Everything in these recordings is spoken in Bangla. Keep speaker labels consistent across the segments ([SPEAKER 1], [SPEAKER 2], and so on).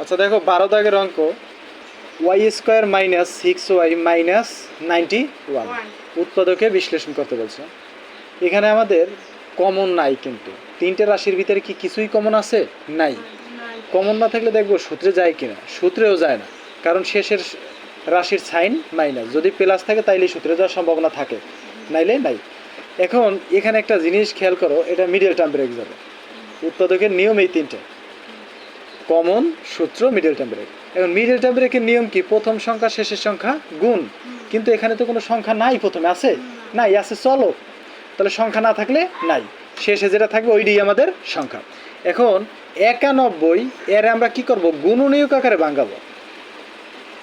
[SPEAKER 1] আচ্ছা দেখো বারো দাগের অঙ্ক। Y square minus six Y minus ninety one উৎপাদকে বিশ্লেষণ করতে বলছে। এখানে আমাদের কমন নাই কিন্তু। তিনটে রাশির ভিতরে কি কিছুই কমন আছে? নাই। কমন না থাকলে দেখব সূত্রে যায় কিনা। সূত্রেও যায় না। কারণ শেষের রাশির সাইন মাইনাস যদি প্লাস থাকে তাইলে সূত্রে যাওয়ার সম্ভাবনা থাকে। নাইলে নাই। এখন এখানে একটা জিনিস খেয়াল করো এটা মিডিয়াল টার্ম ব্রেক যাবে উৎপাদকের নিয়ম এই তিনটে। কমন সূত্র মিডল টার্ম ব্রেক এখন মিডল টার্ম ব্রেকের নিয়ম কি? প্রথম সংখ্যা, শেষের সংখ্যা, গুণ। কিন্তু এখানে তো কোনো সংখ্যা নাই প্রথমে, আছে? নাই, আছে চলো। তাহলে সংখ্যা না থাকলে নাই। শেষে যেটা থাকবে, ওইটাই আমাদের সংখ্যা। এখন একানব্বই, এর আমরা কি করব? গুণনীয়ক আকারে ভাঙাবো।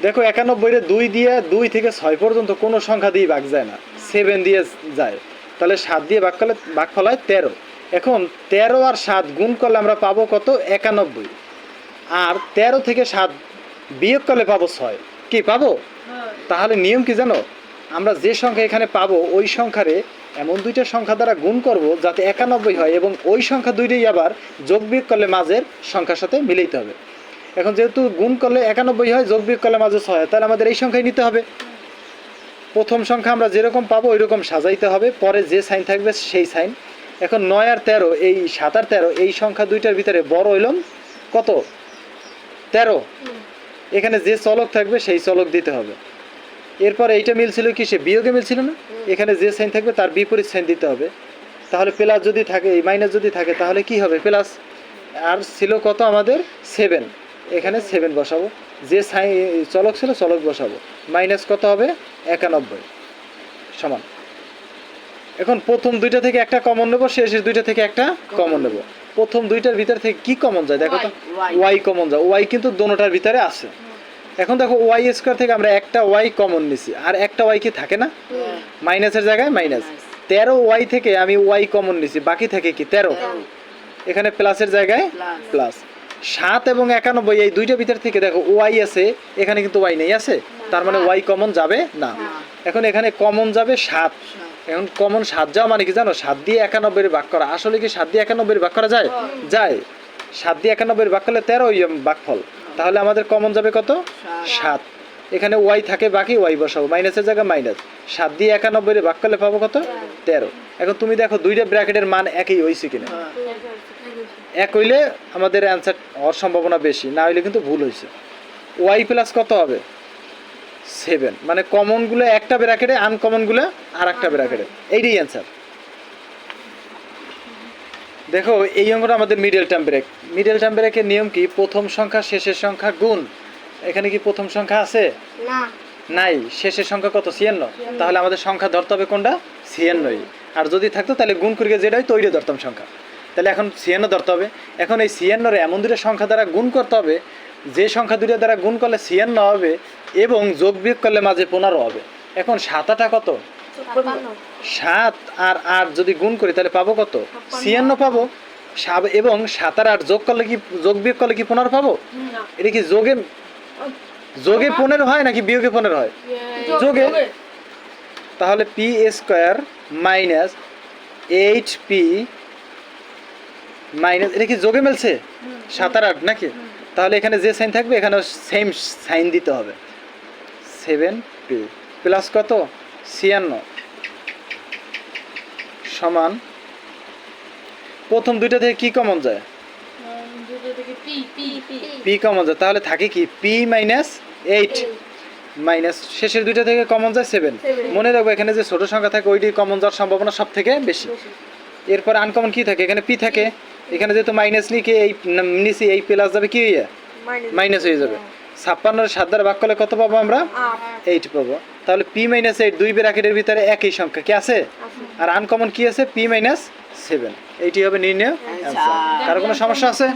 [SPEAKER 1] দেখো একানব্বইরে দুই দিয়ে দুই থেকে ছয় পর্যন্ত কোনো সংখ্যা দিয়ে ভাগ যায় না। সেভেন দিয়ে যায়। তাহলে সাত দিয়ে ভাগ করলে ভাগ ফলায় তেরো। এখন তেরো আর সাত গুণ করলে আমরা পাবো কত? একানব্বই। আর তেরো থেকে সাত বিয়োগ করলে পাবো ছয়। কি পাবো? তাহলে নিয়ম কি জানো? আমরা যে সংখ্যা এখানে পাবো ওই সংখ্যারে এমন দুইটা সংখ্যা দ্বারা গুণ করব যাতে একানব্বই হয় এবং ওই সংখ্যা দুইটাই আবার যোগ বিয়োগ করলে মাঝের সংখ্যার সাথে মিলাইতে হবে। এখন যেহেতু গুণ করলে একানব্বই হয় যোগ বিয়োগ করলে মাঝে ছয় তাহলে আমাদের এই সংখ্যাই নিতে হবে। প্রথম সংখ্যা আমরা যেরকম পাবো ওই রকম সাজাইতে হবে। পরে যে সাইন থাকবে সেই সাইন। এখন নয় আর তেরো এই সাত আর তেরো এই সংখ্যা দুইটার ভিতরে বড় হইলাম কত? তেরো? এখানে যে চলক থাকবে সেই চলক দিতে হবে। এরপর এইটা মিলছিল কি? সে বিয়োগে মিলছিল না? এখানে যে সাইন থাকবে তার বিপরীত সাইন দিতে হবে। তাহলে প্লাস যদি থাকে এই মাইনাস যদি থাকে তাহলে কি হবে? প্লাস আর ছিল কত আমাদের? সেভেন। এখানে সেভেন বসাবো। যে সাই চলক ছিল চলক বসাবো। মাইনাস কত হবে? একানব্বই। সমান। এখন প্রথম দুইটা থেকে একটা কমন নেব শেষের দুইটা থেকে একটা কমন নেব। প্রথম দুইটার ভিতর থেকে কি কমন যায়? দেখো তো। ওয়াই কমন যায়। ওয়াই কিন্তু দোনোটার ভিতরে আছে। এখন দেখো ওয়াই স্কোয়ার থেকে আমরা একটা ওয়াই কমন নিছি। আর একটা ওয়াই কি থাকে না? মাইনাসের জায়গায় মাইনাস তেরো ওয়াই থেকে আমি ওয়াই কমন নিছি। বাকি থাকে কি? তেরো। এখানে প্লাসের জায়গায় প্লাস সাত এবং একানব্বই এই দুইটা ভিতর থেকে দেখো ওয়াই আছে এখানে কিন্তু ওয়াই নেই আছে? তার মানে ওয়াই কমন যাবে না। এখন এখানে কমন যাবে সাত। এখন কমন সাত যাওয়া মানে কি জানো? সাত দিয়ে একানব্বই ভাগ করা। আসলে কি সাত দিয়ে একানব্বই ভাগ করা যায়? যায়। সাত দিয়ে একানব্বই ভাগ করলে তেরো ভাগফল। তাহলে আমাদের কমন যাবে কত? সাত। এখানে ওয়াই থাকে, বাকি ওয়াই বসাবো মাইনাসের জায়গায় মাইনাস সাত দিয়ে একানব্বই ভাগ করলে পাবো কত? তেরো। এখন তুমি দেখো, দুইটা ব্র্যাকেটের মান একই হয়েছে কিনা? এক হইলে আমাদের অ্যান্সার হওয়ার সম্ভাবনা বেশি, না হইলে কিন্তু ভুল হয়েছে ওয়াই প্লাস কত হবে? সেভেন। মানে কমনগুলো একটা ব্র্যাকেটে আনকমনগুলো আর একটা ব্র্যাকেটে। এইটাই অ্যান্সার দেখো এই অঙ্কটা আমাদের middle term break middle term ব্রেকের নিয়ম কি? প্রথম সংখ্যা শেষের সংখ্যা গুণ। এখানে কি প্রথম সংখ্যা আছে?
[SPEAKER 2] না।
[SPEAKER 1] নাই। শেষের সংখ্যা কত? ছিয়ান্ন। তাহলে আমাদের সংখ্যা ধরতে হবে কোনটা? ছিয়ান্নই। আর যদি থাকতো তাহলে গুণ করিয়ে যেটা হয় তৈরি ধরতাম সংখ্যা। তাহলে এখন ছিয়ান্ন ধরতে হবে। এখন এই ছিয়ান্নরে এমন দুটো সংখ্যা দ্বারা গুণ করতে হবে যে সংখ্যা দুটো দ্বারা গুণ করলে ছিয়ান্ন হবে এবং যোগ বিয়োগ করলে মাঝে পনেরো হবে। এখন সাত আটা কত? সাত আর আট যদি গুণ করি তাহলে পাবো কত? ছিয়ান্ন পাবো। এবং সাত আর আট যোগ করলে কি যোগ বিয়োগ করলে কি পনেরো পাবো? এটা কি যোগে যোগে পনেরো হয় নাকি বিয়োগে পনেরো হয়? যোগে। তাহলে P square minus H P minus এটা কি যোগে মেলছে? সাত আর আট নাকি? তাহলে এখানে যে সাইন থাকবে এখানে সেম সাইন দিতে হবে। সেভেন পি প্লাস কত? ছিয়ান্ন। সমান প্রথম দুইটা থেকে কি কমন যায়?
[SPEAKER 2] পি
[SPEAKER 1] কমন যায়। তাহলে থাকে কি? পি মাইনাস এইট মাইনাস শেষের দুইটা থেকে কমন যায় সেভেন মনে রাখব এখানে যে ছোট সংখ্যা থাকে ওইটি কমন যাওয়ার সম্ভাবনা সব থেকে বেশি। এরপর আনকমন কি থাকে এখানে পি থাকে এখানে যেহেতু মাইনাস লিখে এই নিচে এই প্লাস যাবে কি হয়ে মাইনাস হয়ে যাবে। ছাপ্পান্ন সাত দ্বারা ভাগ করলে কত পাবো আমরা? এইট পাবো। তাহলে পি মাইনাস এইট দুই ব্র্যাকেটের ভিতরে একই সংখ্যা কি আছে? আর আনকমন কি আছে পি মাইনাস সেভেন এইটি হবে নির্ণয় অ্যান্সার কারও কোনো সমস্যা আছে?